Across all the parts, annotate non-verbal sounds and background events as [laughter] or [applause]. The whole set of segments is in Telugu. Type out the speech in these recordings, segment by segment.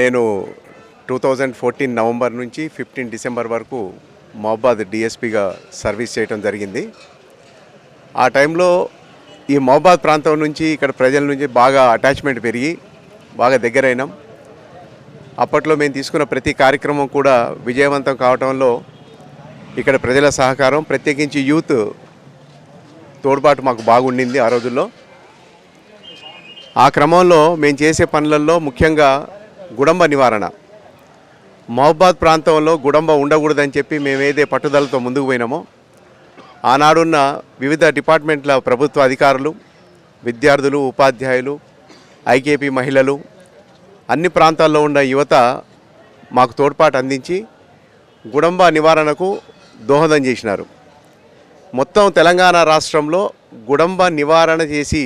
నేను టూ థౌజండ్ ఫోర్టీన్ నవంబర్ నుంచి ఫిఫ్టీన్ డిసెంబర్ వరకు మహబాద్ డిఎస్పిగా సర్వీస్ చేయడం జరిగింది. ఆ టైంలో ఈ మహబాద్ ప్రాంతం నుంచి ఇక్కడ ప్రజల నుంచి బాగా అటాచ్మెంట్ పెరిగి బాగా దగ్గరైనాం. అప్పట్లో మేము తీసుకున్న ప్రతి కార్యక్రమం కూడా విజయవంతం కావటంలో ఇక్కడ ప్రజల సహకారం ప్రత్యేకించి యూత్ తోడ్పాటు మాకు బాగుండింది ఆ రోజుల్లో. ఆ క్రమంలో మేము చేసే పనులలో ముఖ్యంగా గుడంబ నివారణ. మహబాద్ ప్రాంతంలో గుడంబ ఉండకూడదని చెప్పి మేము ఏదే పట్టుదలతో ముందుకు పోయినామో ఆనాడున్న వివిధ డిపార్ట్మెంట్ల ప్రభుత్వ అధికారులు విద్యార్థులు ఉపాధ్యాయులు ఐకేపీ మహిళలు అన్ని ప్రాంతాల్లో ఉన్న యువత మాకు తోడ్పాటు అందించి గుడంబ నివారణకు దోహదం చేసినారు. మొత్తం తెలంగాణ రాష్ట్రంలో గుడంబ నివారణ చేసి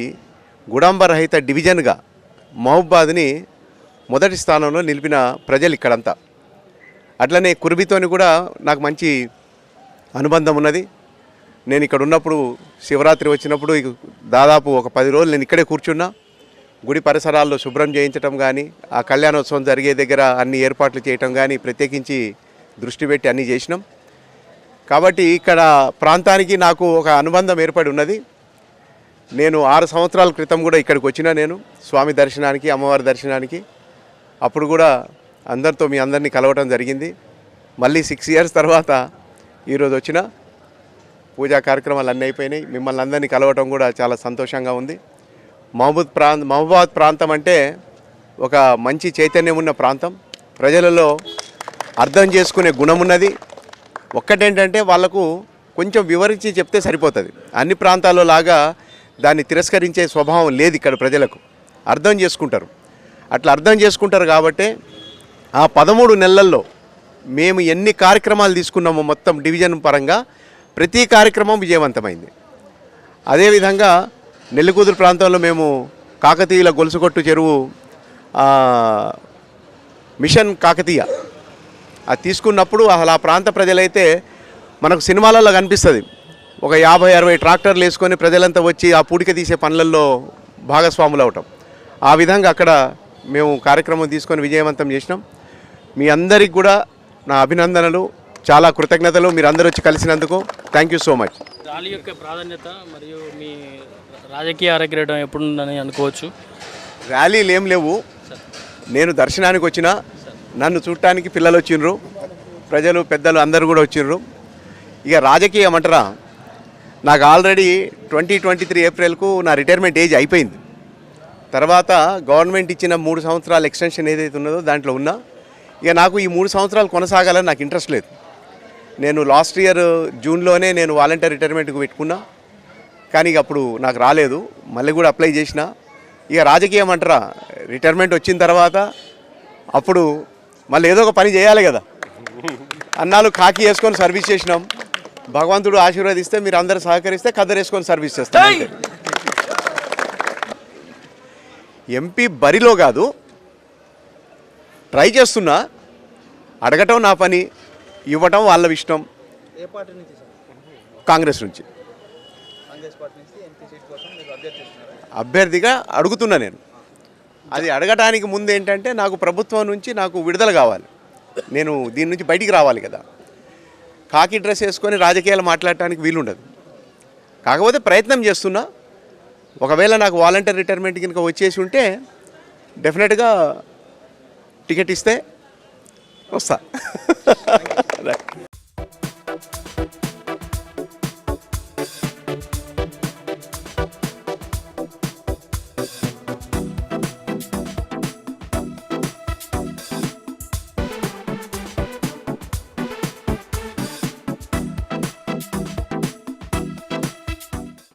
గుడంబరహిత డివిజన్గా మహబాద్ని మొదటి స్థానంలో నిలిపిన ప్రజలు ఇక్కడంతా. అట్లనే కుర్బితోని కూడా నాకు మంచి అనుబంధం ఉన్నది. నేను ఇక్కడ ఉన్నప్పుడు శివరాత్రి వచ్చినప్పుడు దాదాపు ఒక పది రోజులు నేను ఇక్కడే కూర్చున్నా. గుడి పరిసరాల్లో శుభ్రం చేయించడం కానీ ఆ కళ్యాణోత్సవం జరిగే దగ్గర అన్ని ఏర్పాట్లు చేయటం కానీ ప్రత్యేకించి దృష్టి పెట్టి అన్నీ చేసినాం. కాబట్టి ఇక్కడ ప్రాంతానికి నాకు ఒక అనుబంధం ఏర్పడి ఉన్నది. నేను ఆరు సంవత్సరాల క్రితం కూడా ఇక్కడికి వచ్చిన నేను స్వామి దర్శనానికి అమ్మవారి దర్శనానికి. అప్పుడు కూడా అందరితో మీ అందరినీ కలవటం జరిగింది. మళ్ళీ సిక్స్ ఇయర్స్ తర్వాత ఈరోజు వచ్చిన పూజా కార్యక్రమాలు అన్నీ అయిపోయినాయి. మిమ్మల్ని అందరినీ కలవటం కూడా చాలా సంతోషంగా ఉంది. మహబూద్ ప్రాంత మహబాద్ ప్రాంతం అంటే ఒక మంచి చైతన్యం ఉన్న ప్రాంతం. ప్రజలలో అర్థం చేసుకునే గుణం ఉన్నది. ఒక్కటేంటంటే వాళ్ళకు కొంచెం వివరించి చెప్తే సరిపోతుంది. అన్ని ప్రాంతాల్లో లాగా దాన్ని తిరస్కరించే స్వభావం లేదు ఇక్కడ ప్రజలకు. అర్థం చేసుకుంటారు. అట్లా అర్థం చేసుకుంటారు కాబట్టే ఆ పదమూడు నెలల్లో మేము ఎన్ని కార్యక్రమాలు తీసుకున్నామో మొత్తం డివిజన్ పరంగా ప్రతి కార్యక్రమం విజయవంతమైంది. అదేవిధంగా నెల్లికూతురు ప్రాంతంలో మేము కాకతీయుల గొలుసుకొట్టు చెరువు మిషన్ కాకతీయ అది తీసుకున్నప్పుడు అసలు ఆ ప్రాంత ప్రజలైతే మనకు సినిమాలలో కనిపిస్తుంది. ఒక యాభై అరవై ట్రాక్టర్లు వేసుకొని ప్రజలంతా వచ్చి ఆ పూడిక తీసే పనులలో భాగస్వాములు అవటం ఆ విధంగా అక్కడ మేము కార్యక్రమం తీసుకొని విజయవంతం చేసినాం. మీ అందరికి కూడా నా అభినందనలు చాలా కృతజ్ఞతలు. మీరు అందరూ వచ్చి కలిసినందుకు thank you so much rally యొక్క ప్రాధాన్యత మరియు మీ రాజకీయ ఆరోగ్యం ఎప్పుడుందని అనుకోవచ్చు. ర్యాలీలు ఏం లేవు. నేను దర్శనానికి వచ్చిన నన్ను చూడటానికి పిల్లలు వచ్చిండ్రు ప్రజలు పెద్దలు అందరూ కూడా వచ్చిండ్రు. ఇక రాజకీయం అంటారా? నాకు ఆల్రెడీ ట్వంటీ ట్వంటీ త్రీ ఏప్రిల్కు నా రిటైర్మెంట్ ఏజ్ అయిపోయింది. తర్వాత గవర్నమెంట్ ఇచ్చిన మూడు సంవత్సరాల ఎక్స్టెన్షన్ ఏదైతే ఉన్నదో దాంట్లో ఉన్నా ఇక నాకు ఈ మూడు సంవత్సరాలు కొనసాగాలని నాకు ఇంట్రెస్ట్ లేదు. నేను లాస్ట్ ఇయర్ జూన్లోనే నేను వాలంటీర్ రిటైర్మెంట్కి పెట్టుకున్నా కానీ ఇక అప్పుడు నాకు రాలేదు. మళ్ళీ కూడా అప్లై చేసిన. ఇక రాజకీయం అంటారా రిటైర్మెంట్ వచ్చిన తర్వాత అప్పుడు మళ్ళీ ఏదో ఒక పని చేయాలి కదా. అన్నాలు కాకి వేసుకొని సర్వీస్ చేసినాం. భగవంతుడు ఆశీర్వదిస్తే మీరు అందరు సహకరిస్తే కద్దరు వేసుకొని సర్వీస్ చేస్తాం. ఎంపీ బరిలో కాదు. ట్రై చేస్తున్నా. అడగటం నా పని ఇవ్వటం వాళ్ళ ఇష్టం. ఏ పార్టీ నుంచి సార్? కాంగ్రెస్ నుంచి. అభ్యర్థిగా అడుగుతున్నా నేను. అది అడగటానికి ముందు ఏంటంటే నాకు ప్రభుత్వం నుంచి నాకు విడుదల కావాలి. నేను దీని నుంచి బయటికి రావాలి కదా. కాకి డ్రెస్ వేసుకొని రాజకీయాలు మాట్లాడటానికి వీలుండదు. కాకపోతే ప్రయత్నం చేస్తున్నా. ఒకవేళ నాకు వాలంటీర్ రిటైర్మెంట్ కనుక వచ్చేసి ఉంటే డెఫినెట్గా టికెట్ ఇస్తే వస్తా. [laughs]